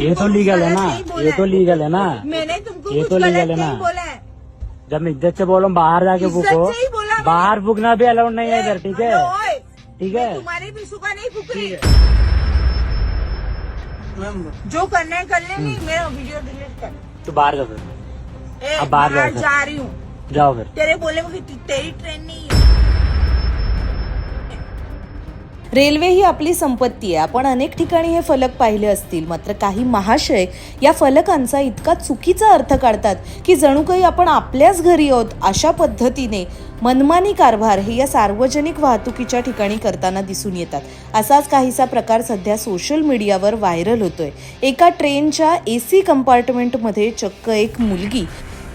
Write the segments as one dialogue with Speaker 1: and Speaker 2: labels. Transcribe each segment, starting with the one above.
Speaker 1: ये तो लीगल है ना? ये तो लीगल है ना?
Speaker 2: मैंने तुमको
Speaker 1: ये तो लीगल है ना। जब मैं इज़्ज़त से बोलूँ बाहर जाके फूको। बाहर फूकना भी अलाउड नहीं है इधर ठीक है? ठीक है?
Speaker 2: तुम्हारे भी सुखा नहीं फूक रही। जो करना है कर ले नहीं मेरा वीडियो डिलीट कर।
Speaker 1: तो बाहर जा फिर। अब बाहर जा।
Speaker 2: रही हूँ।
Speaker 1: जाओ फिर।
Speaker 2: तेरे बोले तेरी ट्रेन नहीं है।
Speaker 3: रेल्वे ही आपली संपत्ती आहे. आपण अनेक ठिकाणी हे फलक पाहिले असतील. मात्र काही महाशय या फलकांचा इतका चुकीचा अर्थ काढतात की जणू काही आपण आपल्याच घरी आहोत अशा पद्धतीने मनमानी कारभार हे या सार्वजनिक वाहतुकीच्या ठिकाणी करताना दिसून येतात. असाच काहीसा प्रकार सध्या सोशल मीडियावर व्हायरल होतोय. एका ट्रेनच्या ए सी कंपार्टमेंटमध्ये चक्क एक मुलगी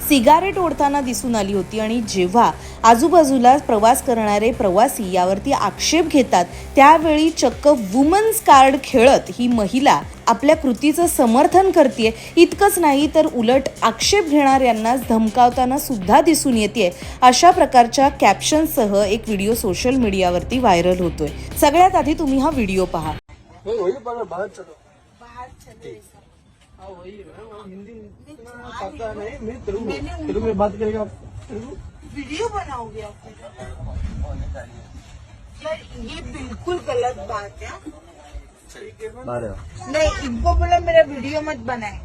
Speaker 3: सिगारेट ओढताना दिसून आली होती आणि जेव्हा आजूबाजूला प्रवास करणारे प्रवासी यावरती आक्षेप घेतात त्यावेळी चक्क वुमन्स कार्ड खेळत ही महिला आपल्या कृतीचं समर्थन करते इतकंच नाही तर उलट आक्षेप घेणाऱ्यांनाच धमकावताना सुद्धा दिसून येते अशा प्रकारच्या कॅप्शनसह एक व्हिडिओ सोशल मीडियावरती व्हायरल होतोय. सगळ्यात आधी तुम्ही हा व्हिडिओ पहा.
Speaker 4: हाँ, बात करेगा
Speaker 2: वीडियो बनाओगे आप? ये बिल्कुल गलत बात है। नहीं इनको बोला मेरा वीडियो मत बनाए।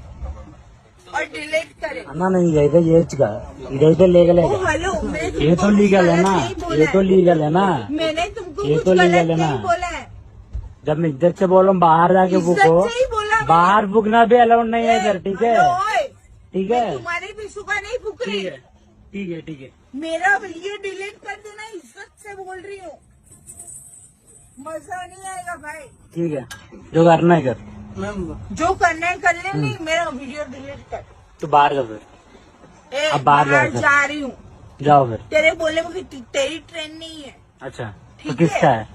Speaker 2: और डिलीट करे।
Speaker 1: तो ना नहीं इधर ये का
Speaker 2: इधर तो लीगल है हेलो
Speaker 1: ये तो लीगल है ना। ये तो लीगल है ना।
Speaker 2: मैंने तुमको
Speaker 1: ये तो लीगल है ना। जब मैं इधर से बोला बाहर जाके
Speaker 2: बुको
Speaker 1: बाहर फूकना भी अलाउड नहीं है इधर ठीक है? ठीक है?
Speaker 2: तुम्हारे भी सुबह नहीं फूक रही।
Speaker 1: ठीक है ठीक है ठीक है।
Speaker 2: मेरा वीडियो डिलीट कर देना इज़्ज़त से बोल रही हूँ। मज़ा नहीं आएगा भाई।
Speaker 1: ठीक है जो करना है कर।
Speaker 4: मैम
Speaker 2: जो करना है कर ले नहीं मेरा वीडियो डिलीट कर।
Speaker 1: तो बाहर जा फिर। अब बाहर
Speaker 2: जा रही हूँ।
Speaker 1: जाओ फिर।
Speaker 2: तेरे बोले कि तेरी ट्रेन नहीं है।
Speaker 1: अच्छा तो
Speaker 2: ठीक
Speaker 1: किसका
Speaker 2: है।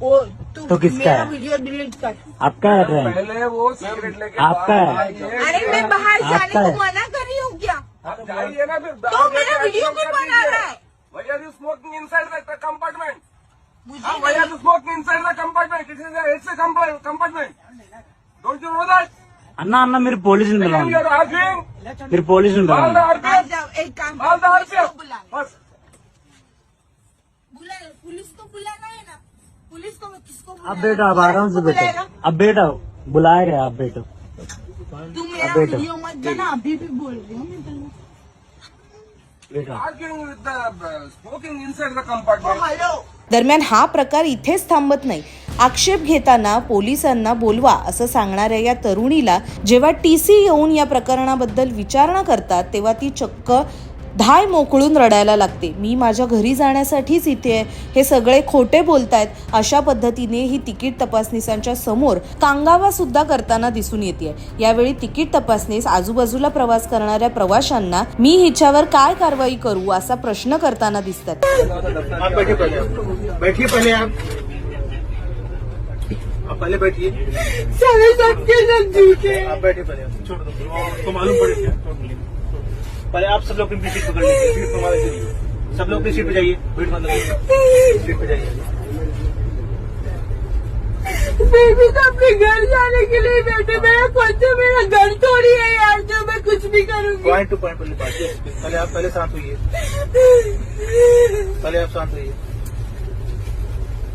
Speaker 1: है
Speaker 2: वो तू
Speaker 1: तो किसका
Speaker 2: मेरा
Speaker 1: है?
Speaker 2: वीडियो डिलीट कर
Speaker 1: आपका है ट्रेन
Speaker 4: पहले वो सिगरेट लेके
Speaker 1: आपका है
Speaker 2: अरे मैं बाहर जाने
Speaker 1: आपका
Speaker 2: को
Speaker 1: है।
Speaker 2: मना कर रही हूँ क्या
Speaker 4: आप जाइए ना फिर
Speaker 2: तो मेरा वीडियो क्यों बना रहा है
Speaker 4: Why are you smoking inside the compartment?
Speaker 2: मुझे
Speaker 4: Huh? Why are you smoking inside the compartment? It is a, it's a compar- compartment. Don't you know that?
Speaker 1: అన్నా అన్న మీరు పోలీసుని
Speaker 4: Again,
Speaker 1: పిలవండి
Speaker 4: you are arguing.
Speaker 1: మీరు పోలీసుని
Speaker 4: Call the
Speaker 1: పిలవండి
Speaker 2: आ
Speaker 4: RPF.
Speaker 2: जाओ एक काम
Speaker 4: Call the
Speaker 2: कर, पुलिस
Speaker 4: RPF.
Speaker 2: को बुला ले।
Speaker 4: बस.
Speaker 1: अब? बेटा अब आराम से
Speaker 2: किसको
Speaker 1: बैठो? अब बेटा बुलाए रहे आप बेटो
Speaker 2: मेरा
Speaker 1: अब बेटा।
Speaker 2: वीडियो मत बना अभी भी बोल रही हूँ मैं तेरे
Speaker 1: बेटा
Speaker 4: Arguing with the uh, smoking inside the
Speaker 2: को
Speaker 4: compartment.
Speaker 2: हेलो
Speaker 3: दरम्यान हा प्रकार इथेच थांबत नाही आक्षेप घेताना पोलिसांना बोलवा असं सांगणाऱ्या या तरुणीला जेव्हा टी सी येऊन या प्रकरणाबद्दल विचारणा करतात तेव्हा ती चक्क धाय मोकळून रडायला लागते. मी माझ्या घरी जाण्यासाठीच इथे आहे. हे सगळे खोटे बोलतायत. अशा पद्धतीने ही तिकीट तपासणीसांच्या समोर कांगावा सुद्धा करताना दिसून येते यावेळी तिकीट तपासणीस आजूबाजूला प्रवास करणाऱ्या प्रवाशांना मी हिच्यावर काय कारवाई करू असा प्रश्न करताना दिसतात.
Speaker 5: पहले आप बैठिए पहले आप आप पहले बैठिए.
Speaker 2: सारे सबके सब झूठे
Speaker 5: आप बैठिए पहले। आप छोड़ दो। उसको मालूम। पहले आप सब लोग अपनी सीट पकड़ लीजिए सीट पर जाइए सब लोग अपनी सीट पे जाइए भीड़ मत लगाइए। सीट पे जाइए।
Speaker 2: भी तो अपने घर जाने के लिए बैठे मेरा खुद से मेरा घर थोड़ी है यार जो मैं कुछ भी करूँगी।
Speaker 5: पॉइंट टू पॉइंट पहले बात पहले आप पहले शांत होइए। पहले आप शांत होइए।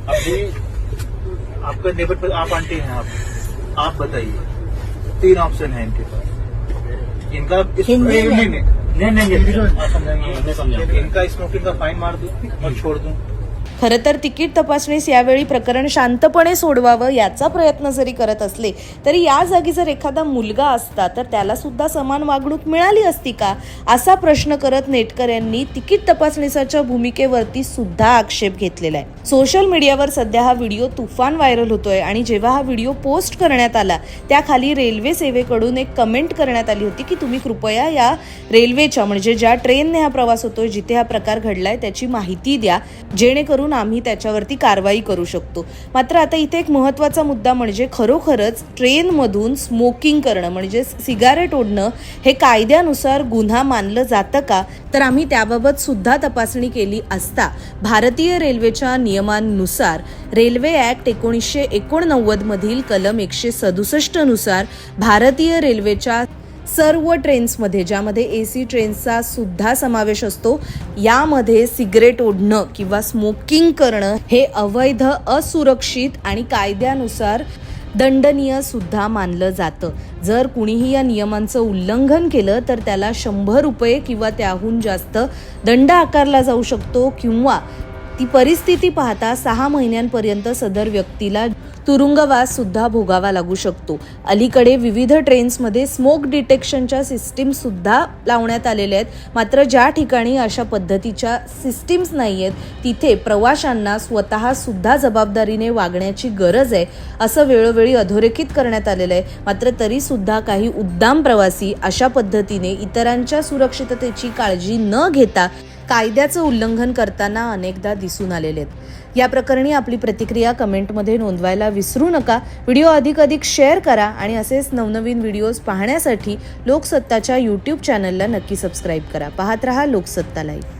Speaker 5: अभी आपका नेबर पर आप आंटी हैं आप आप बताइए। तीन ऑप्शन है इनके पास। इनका इस-
Speaker 2: हिंदी में?
Speaker 5: नहीं, नहीं,
Speaker 1: नहीं. समझा
Speaker 5: इनका स्मोकिंग का फाइन मार दूं और छोड़ दूं
Speaker 3: खरं तर तिकीट तपासणीस यावेळी प्रकरण शांतपणे सोडवावं याचा प्रयत्न जरी करत असले तरी या जागी जर एखादा मुलगा असता तर त्याला सुद्धा समान वागणूक मिळाली असती का? असा प्रश्न करत नेटकऱ्यांनी तिकीट तपासणीसाच्या भूमिकेवरती सुद्धा आक्षेप घेतलेला आहे. सोशल मीडियावर सध्या हा व्हिडिओ तुफान व्हायरल होतोय आणि जेव्हा हा व्हिडिओ पोस्ट करण्यात आला त्याखाली रेल्वे सेवेकडून एक कमेंट करण्यात आली होती की तुम्ही कृपया या रेल्वेच्या म्हणजे ज्या ट्रेनने हा प्रवास होतोय जिथे हा प्रकार घडलाय त्याची माहिती द्या. जेणेकरून करून आम्ही त्याच्यावरती कारवाई करू शकतो. मात्र आता इथे एक महत्त्वाचा मुद्दा म्हणजे खरोखरच ट्रेनमधून स्मोकिंग करणं म्हणजे सिगारेट ओढणं हे कायद्यानुसार गुन्हा मानलं जातं का? तर आम्ही त्याबाबत सुद्धा तपासणी केली असता भारतीय रेल्वेच्या नियमांनुसार रेल्वे ॲक्ट एकोणीसशे एकोणनव्वदमधील कलम एकशे सदुसष्टनुसार भारतीय रेल्वेच्या सर्व ट्रेन्समध्ये ज्यामध्ये ए सी ट्रेन्सचा सुद्धा समावेश असतो यामध्ये सिगरेट ओढणं किंवा स्मोकिंग करणं हे अवैध असुरक्षित आणि कायद्यानुसार दंडनीय सुद्धा मानलं जातं. जर कुणीही या नियमांचं उल्लंघन केलं तर त्याला शंभर रुपये किंवा त्याहून जास्त दंड आकारला जाऊ शकतो किंवा ती परिस्थिती पाहता सहा महिन्यांपर्यंत सदर व्यक्तीला तुरुंगवास सुद्धा भोगावा लागू शकतो. अलीकडे विविध ट्रेन्समध्ये स्मोक डिटेक्शनच्या सिस्टीम सुद्धा लावण्यात आलेल्या आहेत. मात्र ज्या ठिकाणी अशा पद्धतीच्या सिस्टीम्स नाही आहेत तिथे प्रवाशांना स्वतः सुद्धा जबाबदारीने वागण्याची गरज आहे असं वेळोवेळी अधोरेखित करण्यात आलेलं आहे. मात्र तरी सुद्धा काही उद्दाम प्रवासी अशा पद्धतीने इतरांच्या सुरक्षिततेची काळजी न घेता कायद्याचं उल्लंघन करताना अनेकदा दिसून आलेले आहेत. या प्रकरणी आपली प्रतिक्रिया कमेंटमध्ये नोंदवायला विसरू नका. व्हिडिओ अधिक अधिक शेअर करा आणि असेच नवनवीन व्हिडिओज पाहण्यासाठी लोकसत्ताच्या यूट्यूब चॅनलला नक्की सबस्क्राईब करा. पाहत रहा लोकसत्ता लाईव्ह